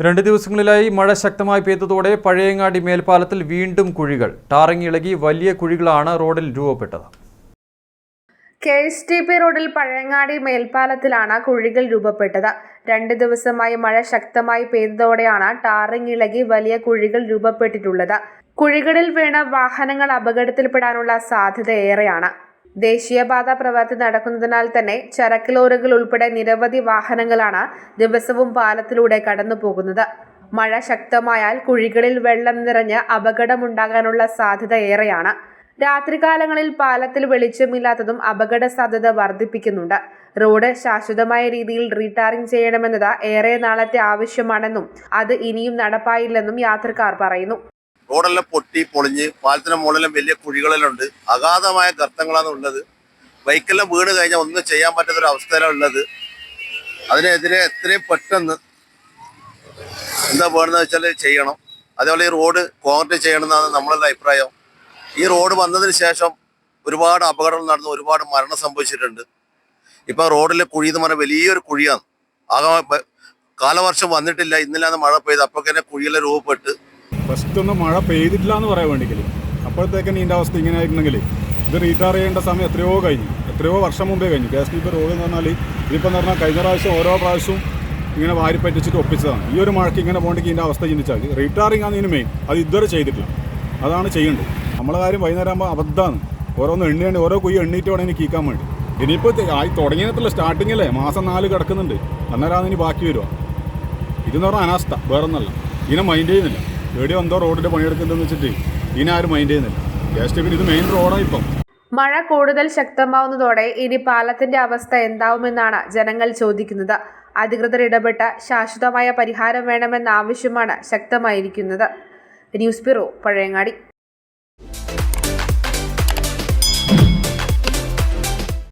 രണ്ട് ദിവസങ്ങളിലായി മഴ ശക്തമായി പെയ്തതോടെ പഴയങ്ങാടി മേൽപ്പാലത്തിൽ വീണ്ടും കുഴികൾ. ടാറിങ് ഇളകി വലിയ കുഴികളാണ് റോഡിൽ രൂപപ്പെട്ടത്. കെ എസ് ടി പി റോഡിൽ പഴയങ്ങാടി മേൽപ്പാലത്തിലാണ് കുഴികൾ രൂപപ്പെട്ടത്. രണ്ട് ദിവസമായി മഴ ശക്തമായി പെയ്തതോടെയാണ് ടാറിങ് ഇളകി വലിയ കുഴികൾ രൂപപ്പെട്ടിട്ടുള്ളത്. കുഴികളിൽ വീണ വാഹനങ്ങൾ അപകടത്തിൽപ്പെടാനുള്ള സാധ്യത ഏറെയാണ് ദേശീയപാത പ്രവൃത്തി നടക്കുന്നതിനാൽ തന്നെ ചരക്ക് ലോറികൾ ഉൾപ്പെടെ നിരവധി വാഹനങ്ങളാണ് ദിവസവും പാലത്തിലൂടെ കടന്നു പോകുന്നത് മഴ ശക്തമായാൽ കുഴികളിൽ വെള്ളം നിറഞ്ഞ് അപകടമുണ്ടാകാനുള്ള സാധ്യത ഏറെയാണ്. രാത്രികാലങ്ങളിൽ പാലത്തിൽ വെളിച്ചമില്ലാത്തതും അപകട സാധ്യത വർദ്ധിപ്പിക്കുന്നുണ്ട്. റോഡ് ശാശ്വതമായ രീതിയിൽ റീടാറിംഗ് ചെയ്യണമെന്നത് ഏറെ നാളത്തെ ആവശ്യമാണെന്നും അത് ഇനിയും നടപ്പായില്ലെന്നും യാത്രക്കാർ പറയുന്നു. റോഡെല്ലാം പൊട്ടി പൊളിഞ്ഞ് പാലത്തിന് മുകളിലും വലിയ കുഴികളെല്ലാം ഉണ്ട്. അഗാധമായ ഗർത്തങ്ങളാണ് ഉള്ളത്. ബൈക്കെല്ലാം വീണ് കഴിഞ്ഞാൽ ഒന്നും ചെയ്യാൻ പറ്റാത്തൊരു അവസ്ഥയിലാണ് ഉള്ളത്. അതിനെതിരെ എത്രയും പെട്ടെന്ന് എന്താ വേണമെന്ന് വെച്ചാൽ ചെയ്യണം. അതേപോലെ ഈ റോഡ് കോൺക്രീറ്റ് ചെയ്യണമെന്നാണ് നമ്മളുടെ അഭിപ്രായം. ഈ റോഡ് വന്നതിന് ശേഷം ഒരുപാട് അപകടങ്ങൾ നടന്നു ഒരുപാട് മരണം സംഭവിച്ചിട്ടുണ്ട്. ഇപ്പം റോഡിലെ കുഴി എന്ന് പറഞ്ഞാൽ വലിയൊരു കുഴിയാണ്. ആകെ കാലവർഷം വന്നിട്ടില്ല ഇന്നലാണ് മഴ പെയ്ത് അപ്പോൾ തന്നെ കുഴിയെല്ലാം രൂപപ്പെട്ട് ഫസ്റ്റ് ഒന്നും മഴ പെയ്തിട്ടില്ല എന്ന് പറയാൻ വേണ്ടിക്കില്ല അപ്പോഴത്തേക്കും ഇതിന്റെ അവസ്ഥ ഇങ്ങനെ ആയിരുന്നെങ്കിൽ ഇത് റീറ്റയർ ചെയ്യേണ്ട സമയം എത്രയോ കഴിഞ്ഞു. എത്രയോ വർഷം മുമ്പേ കഴിഞ്ഞു. K S T P road എന്ന് പറഞ്ഞാൽ ഇതിപ്പോൾ എന്ന് പറഞ്ഞാൽ കഴിഞ്ഞ പ്രാവശ്യം ഓരോ പ്രാവശ്യവും ഇങ്ങനെ വാരി പറ്റിച്ചിട്ട് ഒപ്പിച്ചതാണ്. ഈ ഒരു മഴയ്ക്ക് ഇങ്ങനെ പോകേണ്ടി ഇതിന്റെ അവസ്ഥ ചിന്തിച്ചാൽ റീറ്റയറിങ് ആണ് ഇതിന് മെയിൻ അത് ഇതുവരെ ചെയ്തിട്ടില്ല. അതാണ് ചെയ്യേണ്ടത്. നമ്മളെ കാര്യം വൈകുന്നേരം ആകുമ്പോൾ അബദ്ധമാണ്. ഓരോന്ന് എണ്ണിയാണ് ഓരോ കുയ്യ എണ്ണീറ്റ് വേണം ഇനി കീക്കാൻ വേണ്ടി. ഇനിയിപ്പോൾ ആയി തുടങ്ങിയിട്ടുള്ള സ്റ്റാർട്ടിങ് അല്ലേ? മാസം നാല് കിടക്കുന്നുണ്ട്. അന്നേരമാണ് ഇനി ബാക്കി വരുക ഇതെന്ന് പറഞ്ഞാൽ അനാസ്ഥ. വേറൊന്നല്ല. ഇതിനെ മൈൻഡ് ചെയ്യുന്നില്ല. എവിടെയോ എന്തോ റോഡിന്റെ പണിയെടുക്കുന്നുണ്ടെന്ന് വെച്ചിട്ട് ഇനി ആരും മൈൻഡ് ചെയ്യുന്നില്ല. എസ് ടി ഇത് മെയിൻ റോഡാണ് ഇപ്പം. മഴ കൂടുതൽ ശക്തമാവുന്നതോടെ ഇനി പാലത്തിന്റെ അവസ്ഥ എന്താവുമെന്നാണ് ജനങ്ങൾ ചോദിക്കുന്നത്. അധികൃതർ ഇടപെട്ട് ശാശ്വതമായ പരിഹാരം വേണമെന്ന ആവശ്യമാണ് ശക്തമായിരിക്കുന്നത്. News bureau Pazhayangadi.